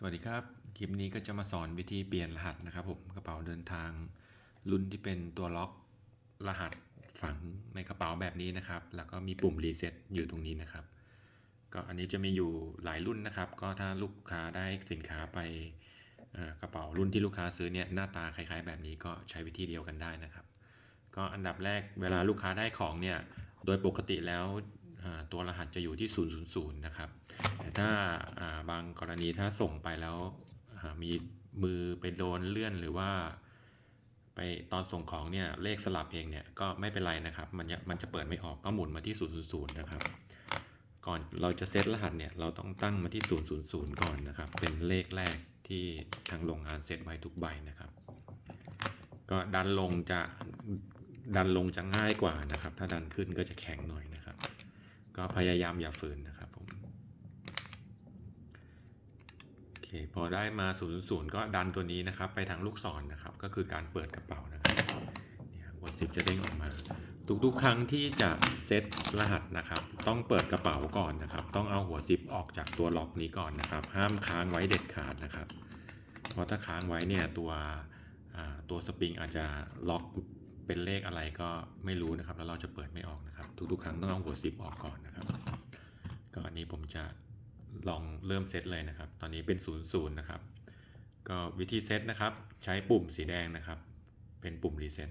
สวัสดีครับ คลิปนี้ก็จะมาสอนวิธีเปลี่ยนรหัสนะครับผมกระเป๋าเดินทางรุ่นที่เป็นตัวล็อกรหัสฝังในกระเป๋าแบบนี้นะครับ แล้วก็มีปุ่มรีเซ็ตอยู่ตรงนี้นะครับ ก็อันนี้จะมีอยู่หลายรุ่นนะครับ ก็ถ้าลูกค้าได้สินค้าไปกระเป๋ารุ่นที่ลูกค้าซื้อเนี่ยหน้าตาคล้าย ๆ แบบนี้ก็ใช้วิธีเดียวกันได้นะครับ ก็อันดับแรกเวลาลูกค้าได้ของเนี่ยโดยปกติแล้วตัวรหัสจะอยู่ที่ 000 นะครับ ถ้าบางกรณีถ้าส่งไปแล้วมีมือไปโดนเลื่อนหรือว่า ไปตอนส่งของเนี่ยเลขสลับเองเนี่ยก็ไม่เป็นไรนะครับ มันจะมันจะเปิดไม่ออกก็หมุนมาที่ 000 นะครับ ก่อนเราจะเซตรหัสเนี่ยเราต้องตั้งมาที่ 000 ก่อนนะครับ เป็นเลขแรกที่ทางโรงงานเซตไว้ทุกใบนะครับ ก็ดันลงจะดันลงจะง่ายกว่านะครับ ถ้าดันขึ้นก็จะแข็งหน่อยนะครับ ก็พยายามอย่าฝืนนะครับผม โอ เคพอได้มา0 0ก็ดันตัวนี้นะครับ ไปทางลูกศรนะครับ ก็คือการเปิดกระเป๋านะครับเนี่ยหัวซิปจะเด้งออกมา ทุกๆ ครั้งที่จะเซตรหัสนะครับ ต้องเปิดกระเป๋าก่อนนะครับ ต้องเอาหัวซิปออกจากตัวล็อกนี้ก่อนนะครับ ห้ามค้างไว้เด็ดขาดนะครับ เพราะถ้าค้างไว้เนี่ยตัวตัวสปริงอาจจะล็อกเป็นเลขอะไรก็ไม่รู้นะครับ แล้วเราจะเปิดไม่ออกนะครับ ทุกๆ ครั้งต้องเอาหัวซิปออกก่อนนะครับ ก็อันนี้ผมจะ ลองเริ่มเซตเลยนะครับ ตอนนี้เป็น0ูนย์นะครับ ก็วิธีเซตนะครับ ใช้ปุ่มสีแดงนะครับ เป็นปุ่มรีเซ็ต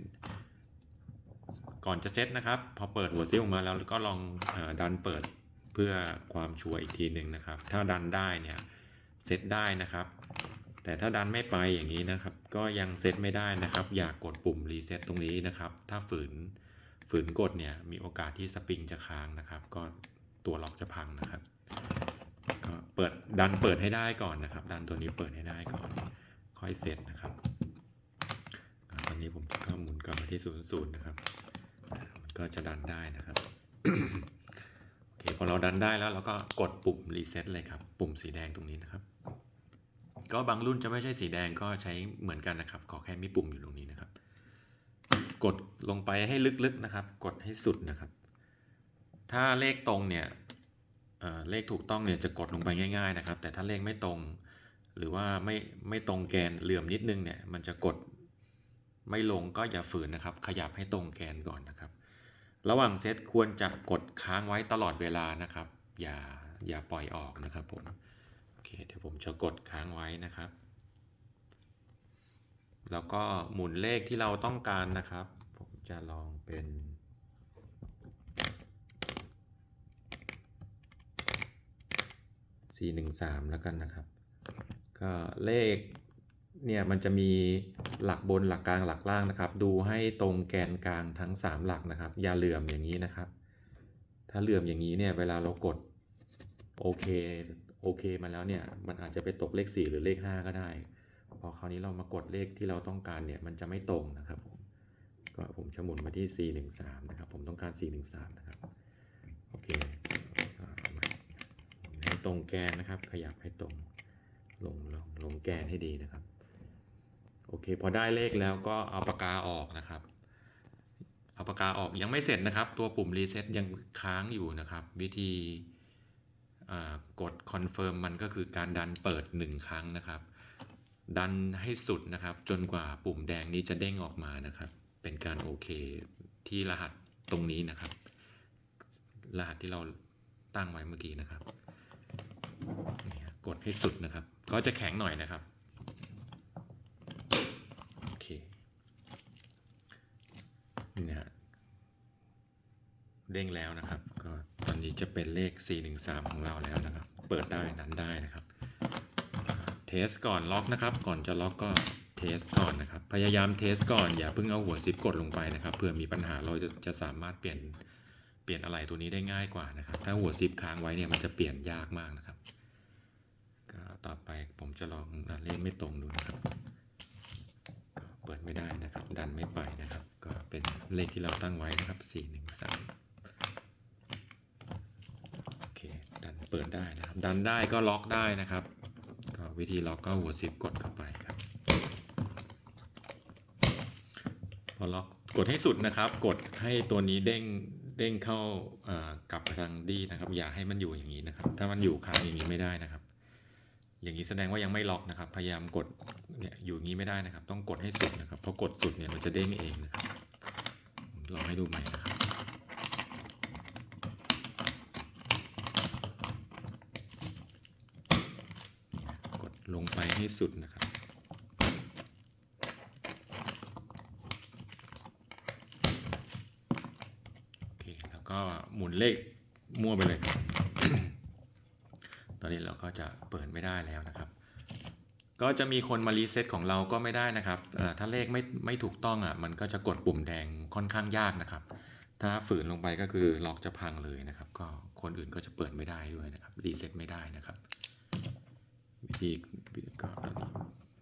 ก่อนจะเซตนะครับ พอเปิดหัวซิปออกมาแล้วก็ลองอดันเปิดเพื่อความชัวร์อีกทีหนึ่งนะครับ ถ้าดันได้เนี่ยเซตได้นะครับ แต่ถ้าดันไม่ไปอย่างนี้นะครับ ก็ยังเซตไม่ได้นะครับ อย่ากกดปุ่มรีเซ็ตตรงนี้นะครับ ถ้าฝืนฝืนกดเนี่ยมีโอกาสที่สปริงจะค้างนะครับ ก็ตัวล็อกจะพังนะครับ ก็เปิดดันเปิดให้ได้ก่อนนะครับ ดันตัวนี้เปิดให้ได้ก่อน ค่อยเซตนะครับตอนนี้ผมก็หมุนกลับมาที่ศูนย์ศูนย์นะครับมันก็จะดันได้นะครับโอเคพอเราดันได้แล้วเราก็กดปุ่มรีเซ็ตเลยครับ ปุ่มสีแดงตรงนี้นะครับ ก็บางรุ่นจะไม่ใช่สีแดงก็ใช้เหมือนกันนะครับ ขอแค่มีปุ่มอยู่ตรงนี้นะครับ กดลงไปให้ลึกๆนะครับ กดให้สุดนะครับ ถ้าเลขตรงเนี่ย เลขถูกต้องเนี่ยจะกดลงไปง่าย ๆนะครับ แต่ถ้าเลขไม่ตรง หรือว่าไม่ไม่ตรงแกนเหลื่อมนิดนึงเนี่ยมันจะกดไม่ลงก็อย่าฝืนนะครับ ขยับให้ตรงแกนก่อนนะครับ ระหว่างเซตควรจะกดค้างไว้ตลอดเวลานะครับ อย่าอย่าปล่อยออกนะครับผมโอเคเดี๋ยวผมจะกดค้างไว้นะครับ แล้วก็หมุนเลขที่เราต้องการนะครับ ผมจะลองเป็น 413 แล้วกันนะครับ ก็เลขเนี่ยมันจะมีหลักบนหลักกลางหลักล่างนะครับ ดูให้ตรงแกนกลางทั้ง 3 หลักนะครับ อย่าเหลื่อมอย่างนี้นะครับ ถ้าเหลื่อมอย่างนี้เนี่ยเวลาเรากดโอเคโอเคมาแล้วเนี่ยมันอาจจะไปตกเลข 4 หรือเลข 5 ก็ได้ พอคราวนี้เรามากดเลขที่เราต้องการเนี่ยมันจะไม่ตรงนะครับผมก็ผมจะหมุนมาที่ 413 นะครับ ผมต้องการ 413 นะครับ โอเค ตรงแกนนะครับ ขยับให้ตรงลงลงลงแกนให้ดีนะครับ โอเค พอได้เลขแล้วก็เอาปากกาออกนะครับ เอาปากกาออกยังไม่เสร็จนะครับ ตัวปุ่มรีเซ็ตยังค้างอยู่นะครับ วิธีกดคอนเฟิร์มมันก็คือการดันเปิด 1 ครั้งนะครับ ดันให้สุดนะครับ จนกว่าปุ่มแดงนี้จะเด้งออกมานะครับ เป็นการโอเคที่รหัสตรงนี้นะครับ รหัสที่เราตั้งไว้เมื่อกี้นะครับ กดให้สุดนะครับ ก็จะแข็งหน่อยนะครับ โอเค นี่นะฮะ เด้งแล้วนะครับ ก็ตอนนี้จะเป็นเลข 413 ของเราแล้วนะครับ เปิดได้นั้นได้นะครับ เทสก่อนล็อกนะครับ ก่อนจะล็อกก็เทสก่อนนะครับ พยายามเทสก่อนอย่าเพิ่งเอาหัวซิปกดลงไปนะครับเผื่อมีปัญหาเราจะจะสามารถเปลี่ยนเปลี่ยนอะไรตัวนี้ได้ง่ายกว่านะครับ ถ้าหัวซิปค้างไว้เนี่ยมันจะเปลี่ยนยากมากนะครับ ต่อไปผมจะลองเลขไม่ตรงดูนะครับก็เปิดไม่ได้นะครับ ดันไม่ไปนะครับ ก็เป็นเลขที่เราตั้งไว้นะครับ 413 โอเค ดันเปิดได้นะครับ ดันได้ก็ล็อกได้นะครับ ก็วิธีล็อกก็หัวซิปกดเข้าไปครับ พอล็อกกดให้สุดนะครับ กดให้ตัวนี้เด้งเด้งเข้ากลับไปทางดีนะครับ อย่าให้มันอยู่อย่างนี้นะครับ ถ้ามันอยู่ค้างอย่างนี้ไม่ได้นะครับ อย่างนี้แสดงว่ายังไม่ล็อกนะครับ พยายามกดเนี่ยอยู่งี้ไม่ได้นะครับ ต้องกดให้สุดนะครับพอกดสุดเนี่ยมันจะเด้งเองนะครับลองให้ดูใหม่นะครับกดลงไปให้สุดนะครับโอเคแล้วก็หมุนเลขมั่วไปเลยครับ อนนี้เราก็จะเปิดไม่ได้แล้วนะครับ ก็จะมีคนมารีเซ็ตของเราก็ไม่ได้นะครับถ้าเลขไม่ไม่ถูกต้องอะมันก็จะกดปุ่มแดงค่อนข้างยากนะครับ ถ้าฝืนลงไปก็คือล็อกจะพังเลยนะครับ ก็คนอื่นก็จะเปิดไม่ได้ด้วยนะครับรีเซ็ตไม่ได้นะครับวิธีก็ตอนนี้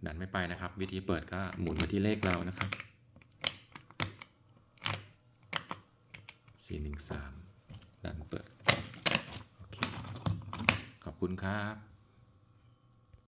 ดันไม่ไปนะครับ วิธีเปิดก็หมุนมาที่เลขเรานะครับสี่หนึ่งสามดันเปิด คุณครับ